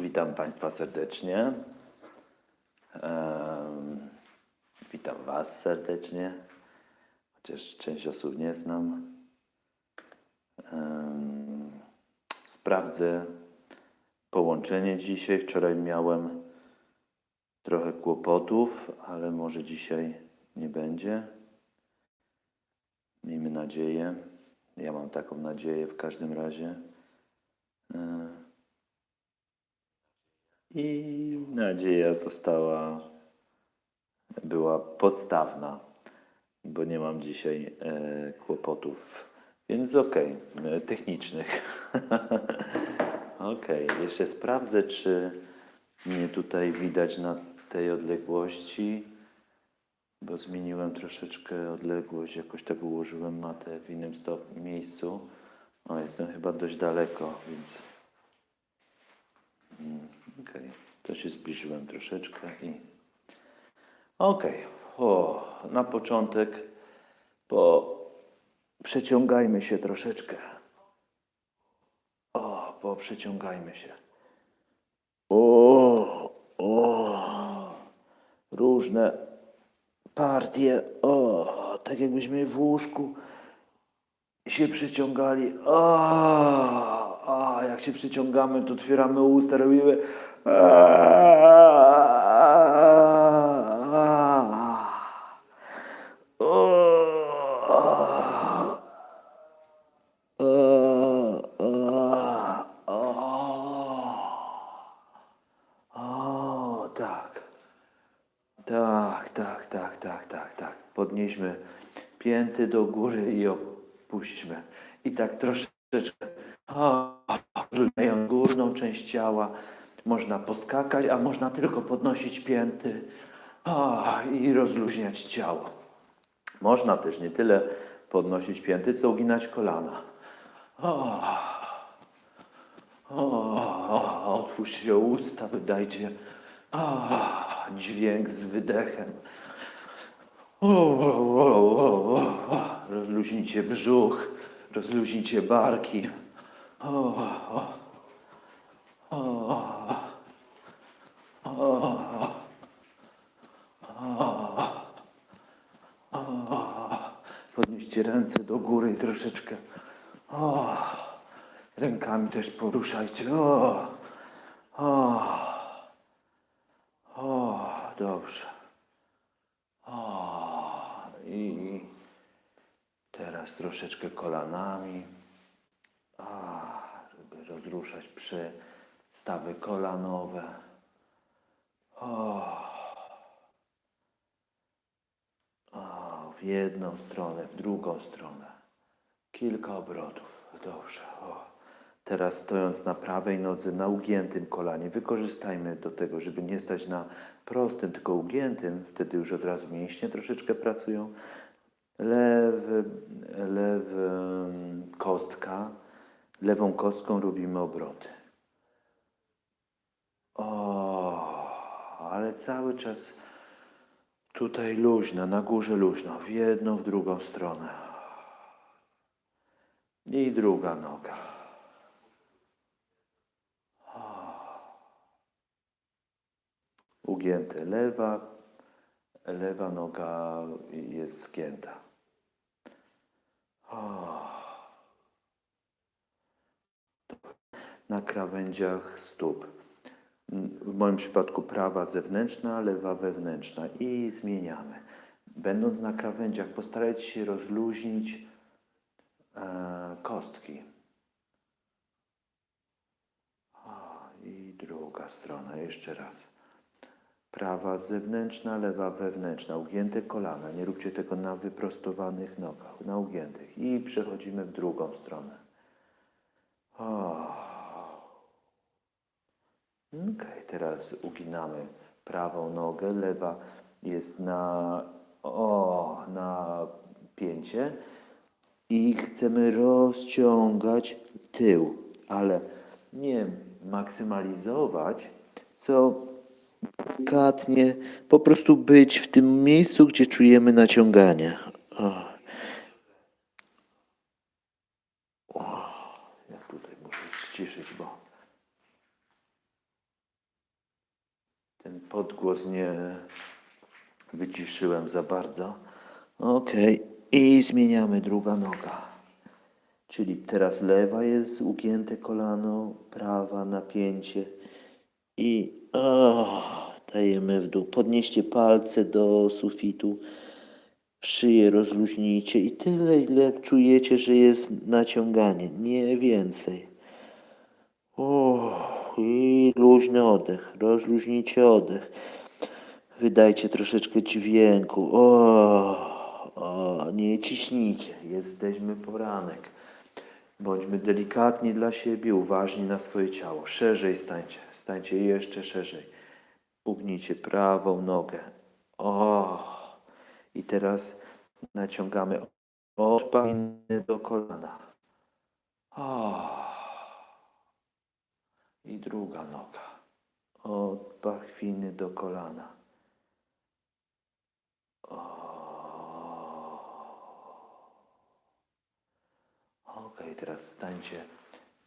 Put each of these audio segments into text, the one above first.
Witam Państwa serdecznie. Witam Was serdecznie, chociaż część osób nie znam. Sprawdzę połączenie dzisiaj. Wczoraj miałem trochę kłopotów, ale może dzisiaj nie będzie. Miejmy nadzieję. Ja mam taką nadzieję w każdym razie. I nadzieja została, była podstawna, bo nie mam dzisiaj e, kłopotów, więc okej, e, technicznych. okej, jeszcze sprawdzę, czy mnie tutaj widać na tej odległości, bo zmieniłem troszeczkę odległość, jakoś tak ułożyłem matę w innym stop- miejscu. O, jestem chyba dość daleko, więc Okej, to się zbliżyłem troszeczkę i. Okej, o, na początek, bo przeciągajmy się troszeczkę. O, poprzeciągajmy się. O, o, różne partie. O, tak jakbyśmy w łóżku się przeciągali. O, a jak się przeciągamy, to otwieramy usta, robimy. O, tak. Tak, tak, tak, tak, tak, tak. Podnieśmy pięty do góry i opuśćmy. I tak troszeczkę Można poskakać, a można tylko podnosić pięty o, i rozluźniać ciało. Można też nie tyle podnosić pięty, co uginać kolana. O, o, otwórzcie usta, wydajcie o, dźwięk z wydechem. O, o, o, o. Rozluźnijcie brzuch, rozluźnijcie barki. O, o, o, Podnieście ręce do góry troszeczkę. O, rękami też poruszajcie. O, o, o, dobrze. O, i teraz troszeczkę kolanami. Żeby rozruszać przystawy kolanowe. O, w jedną stronę, w drugą stronę. Kilka obrotów. Dobrze. O. Teraz stojąc na prawej nodze, na ugiętym kolanie, wykorzystajmy do tego, żeby nie stać na prostym, tylko ugiętym. Wtedy już od razu mięśnie troszeczkę pracują. Lewy, lewy kostka, lewą kostką robimy obroty. O, ale cały czas tutaj luźno, na górze luźno, w jedną, w drugą stronę. I druga noga. Ugięte lewa, lewa noga jest zgięta. Na krawędziach stóp. W moim przypadku prawa zewnętrzna, lewa wewnętrzna i zmieniamy. Będąc na krawędziach, postarajcie się rozluźnić e, kostki. O, I druga strona, jeszcze raz. Prawa zewnętrzna, lewa wewnętrzna. Ugięte kolana. Nie róbcie tego na wyprostowanych nogach, na ugiętych. I przechodzimy w drugą stronę. O. Okej, teraz uginamy prawą nogę, lewa jest na, o, na pięcie i chcemy rozciągać tył, ale nie maksymalizować, co delikatnie po prostu być w tym miejscu, gdzie czujemy naciąganie. O, ja tutaj muszę ściszyć, bo ten podgłos nie wyciszyłem za bardzo. Okej, i zmieniamy druga noga. Czyli teraz lewa jest ugięte kolano, prawa napięcie i dajemy w dół. Podnieście palce do sufitu, szyję rozluźnijcie i tyle, ile czujecie, że jest naciąganie, nie więcej. O, I luźny oddech, rozluźnijcie oddech. Wydajcie troszeczkę dźwięku. O, o, nie ciśnijcie. Jesteśmy poranek. Bądźmy delikatni dla siebie, uważni na swoje ciało. Szerzej stańcie. Stańcie jeszcze szerzej. Ugnijcie prawą nogę. O. I teraz naciągamy od do kolana. O. I druga noga. Od pachwiny do kolana. Ok, teraz stańcie,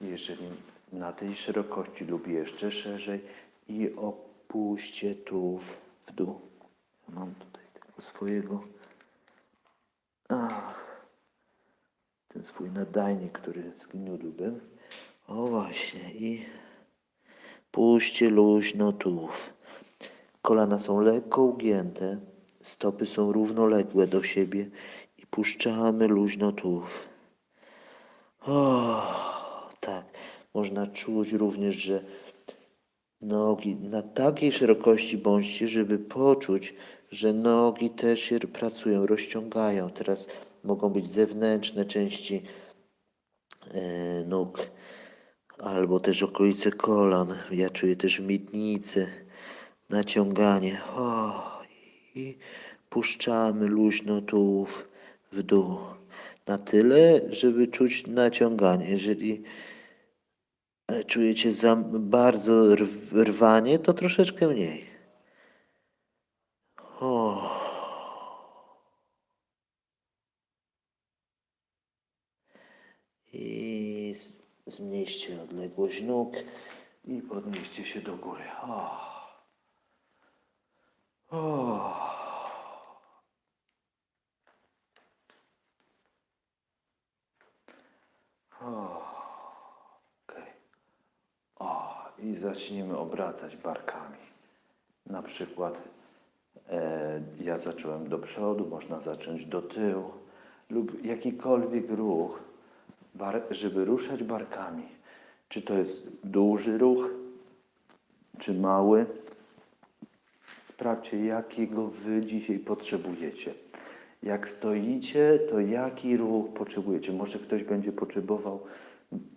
jeżeli na tej szerokości lub jeszcze szerzej i opuśćcie tu w, dół. Mam tutaj tego swojego. Ach, ten swój nadajnik, który zgniódłbym. O właśnie i puśćcie luźno tułów. Kolana są lekko ugięte, stopy są równoległe do siebie i puszczamy luźno tułów. O, tak. Można czuć również, że nogi na takiej szerokości bądźcie, żeby poczuć, że nogi też się pracują, rozciągają. Teraz mogą być zewnętrzne części e, nóg albo też okolice kolan. Ja czuję też w miednicy naciąganie. O, i puszczamy luźno tułów w dół. Na tyle, żeby czuć naciąganie. Jeżeli e, czujecie za bardzo rw, rwanie, to troszeczkę mniej. O. z- zmniejszcie odległość nóg i podnieście się do góry. O. O. Okej. O, i zacznijmy obracać barkami. Na przykład e, ja zacząłem do przodu, można zacząć do tyłu lub jakikolwiek ruch, żeby ruszać barkami. Czy to jest duży ruch, czy mały. Sprawdźcie, jakiego wy dzisiaj potrzebujecie. Jak stoicie, to jaki ruch potrzebujecie. Może ktoś będzie potrzebował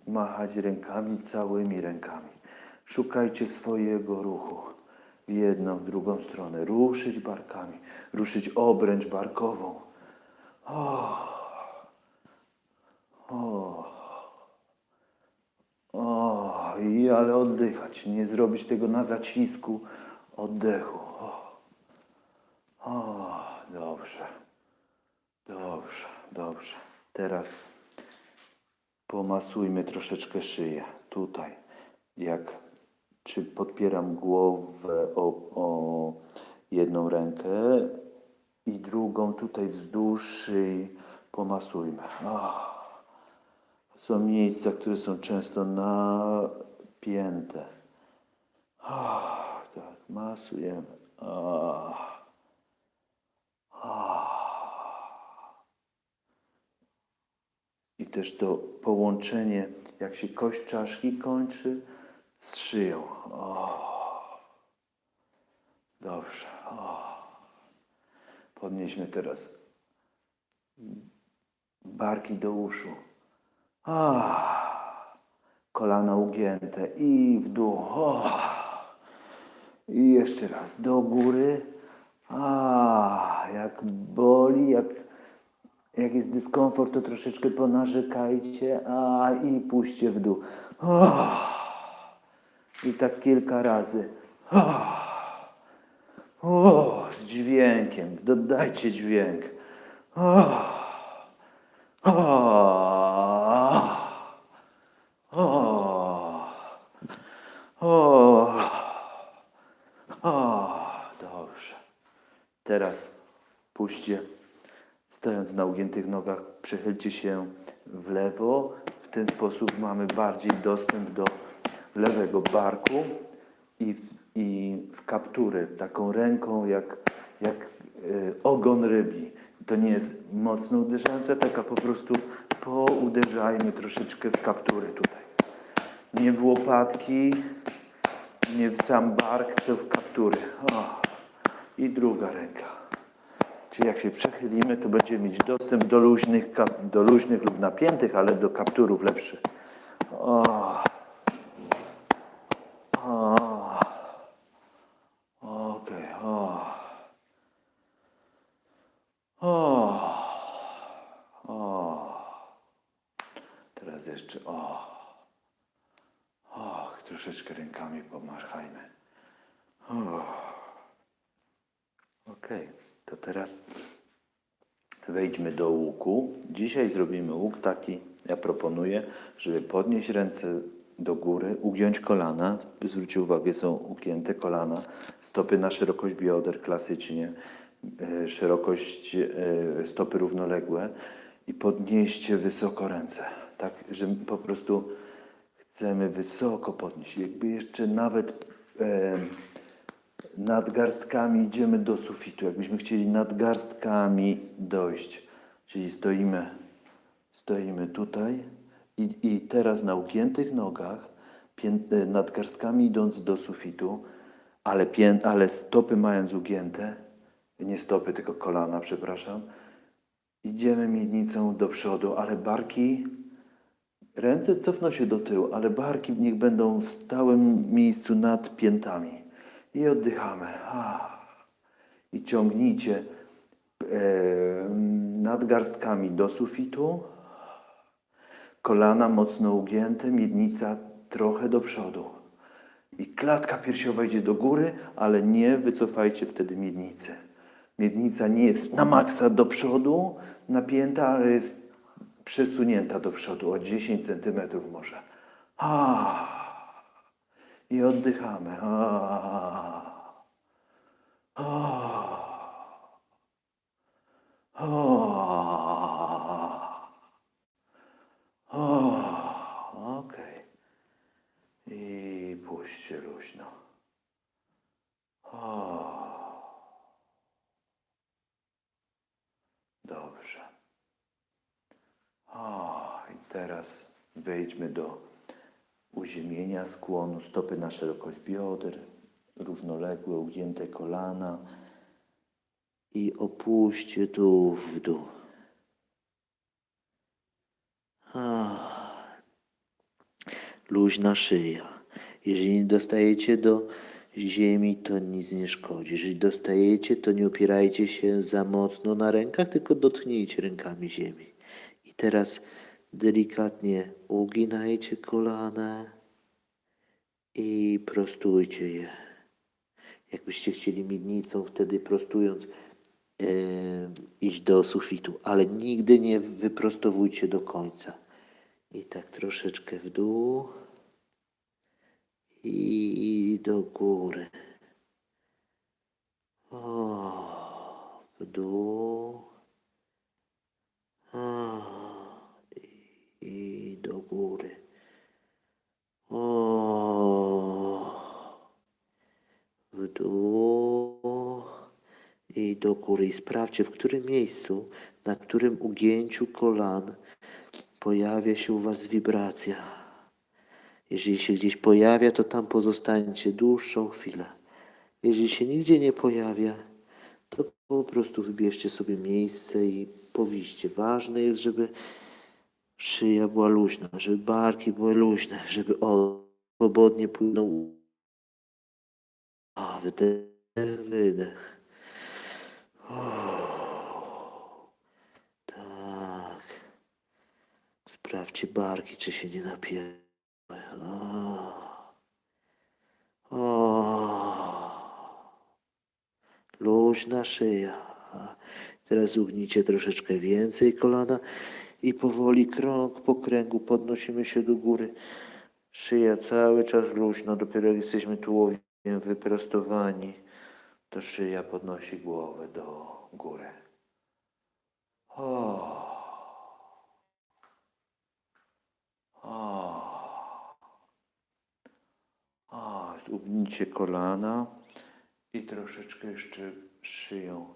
machać rękami, całymi rękami. Szukajcie swojego ruchu w jedną, w drugą stronę. Ruszyć barkami, ruszyć obręcz barkową. O, i ale oddychać. Nie zrobić tego na zacisku oddechu. O, o dobrze. Dobrze, dobrze. Teraz pomasujmy troszeczkę szyję. Tutaj. Jak czy podpieram głowę o, o jedną rękę i drugą tutaj wzdłuż szyi pomasujmy. O. Są miejsca, które są często napięte. Ah, tak, masujemy. Ah. I też to połączenie, jak się kość czaszki kończy z szyją. O. Dobrze. O. Podnieśmy teraz barki do uszu. A, kolana ugięte i w dół. O. I jeszcze raz do góry. A, jak boli, jak, jak jest dyskomfort, to troszeczkę ponarzekajcie. A, i puśćcie w dół. O. I tak kilka razy. O, o z dźwiękiem. Dodajcie dźwięk. O. O. O. O. O. Teraz puśćcie, stojąc na ugiętych nogach, przechylcie się w lewo. W ten sposób mamy bardziej dostęp do lewego barku i w, i w kaptury, taką ręką jak, jak y, ogon rybi. To nie jest mocno uderzająca, taka po prostu pouderzajmy troszeczkę w kaptury tutaj. Nie w łopatki, nie w sam bark, co w kaptury. O. I druga ręka. Czyli jak się przechylimy, to będziemy mieć dostęp do luźnych, do luźnych lub napiętych, ale do kapturów lepszy. O. Okej. O. O. O. Teraz jeszcze o. Och, troszeczkę rękami pomachajmy. Okej, to teraz wejdźmy do łuku. Dzisiaj zrobimy łuk taki, ja proponuję, żeby podnieść ręce do góry, ugiąć kolana. Zwróćcie uwagę, są ugięte kolana, stopy na szerokość bioder klasycznie, e, szerokość e, stopy równoległe i podnieście wysoko ręce, tak, że po prostu chcemy wysoko podnieść. Jakby jeszcze nawet nadgarstkami idziemy do sufitu. Jakbyśmy chcieli nadgarstkami dojść. Czyli stoimy, stoimy tutaj i, i teraz na ugiętych nogach, e, nadgarstkami idąc do sufitu, ale, ale stopy mając ugięte, nie stopy, tylko kolana, przepraszam, idziemy miednicą do przodu, ale barki Ręce cofną się do tyłu, ale barki niech będą w stałym miejscu nad piętami. I oddychamy. Ah. I ciągnijcie e, nadgarstkami do sufitu. Kolana mocno ugięte, miednica trochę do przodu. I klatka piersiowa idzie do góry, ale nie wycofajcie wtedy miednicy. Miednica nie jest na maksa do przodu napięta, ale jest przesunięta do przodu o 10 cm może. A. I oddychamy. A. A. A. A. Okej. I puśćcie luźno. A. Dobrze. O, i teraz wejdźmy do uziemienia skłonu, stopy na szerokość bioder, równoległe, ugięte kolana i opuśćcie dół w dół. Ah. Luźna szyja. Jeżeli nie dostajecie do ziemi, to nic nie szkodzi. Jeżeli dostajecie, to nie opierajcie się za mocno na rękach, tylko dotknijcie rękami ziemi. I teraz delikatnie uginajcie kolana i prostujcie je. Jakbyście chcieli miednicą, wtedy prostując, e, iść do sufitu, ale nigdy nie wyprostowujcie do końca. I tak troszeczkę w dół i do góry. O, w dół. A, i do góry. O, w dół i do góry. I sprawdźcie, w którym miejscu, na którym ugięciu kolan pojawia się u Was wibracja. Jeżeli się gdzieś pojawia, to tam pozostańcie dłuższą chwilę. Jeżeli się nigdzie nie pojawia, to po prostu wybierzcie sobie miejsce i powiście. Ważne jest, żeby szyja była luźna, żeby barki były luźne, żeby swobodnie płynął. A, wydech, wydech. O, tak. Sprawdźcie barki, czy się nie. O. Luźna szyja. Teraz ugnijcie troszeczkę więcej kolana i powoli krąg po kręgu podnosimy się do góry. Szyja cały czas luźno, dopiero jak jesteśmy tułowiem wyprostowani. To szyja podnosi głowę do góry. O. O. O. Ugnijcie kolana i troszeczkę jeszcze szyją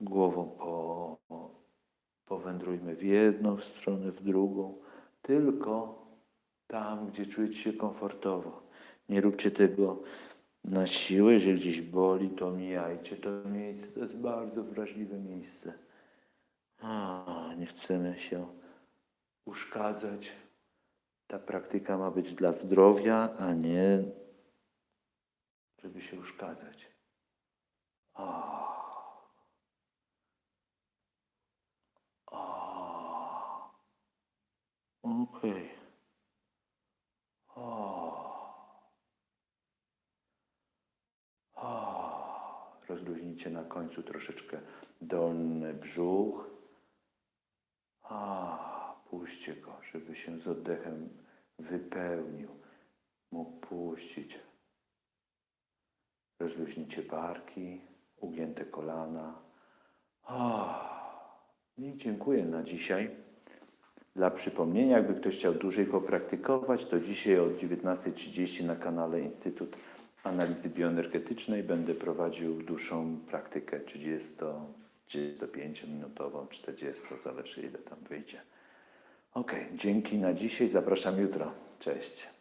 głową po, powędrujmy w jedną stronę, w drugą, tylko tam, gdzie czujecie się komfortowo. Nie róbcie tego na siłę, że gdzieś boli, to mijajcie to miejsce. To jest bardzo wrażliwe miejsce. A, nie chcemy się uszkadzać. Ta praktyka ma być dla zdrowia, a nie żeby się uszkadzać. A. A. Okej. A. A. Rozluźnijcie na końcu troszeczkę dolny brzuch. A, puśćcie go, żeby się z oddechem wypełnił. Mógł puścić. Rozluźnijcie barki, ugięte kolana. A, I dziękuję na dzisiaj. Dla przypomnienia, jakby ktoś chciał dłużej popraktykować, to dzisiaj od 19.30 na kanale Instytut Analizy Bioenergetycznej będę prowadził dłuższą praktykę 30, 35 minutową, 40, zależy ile tam wyjdzie. Ok, dzięki na dzisiaj, zapraszam jutro. Cześć.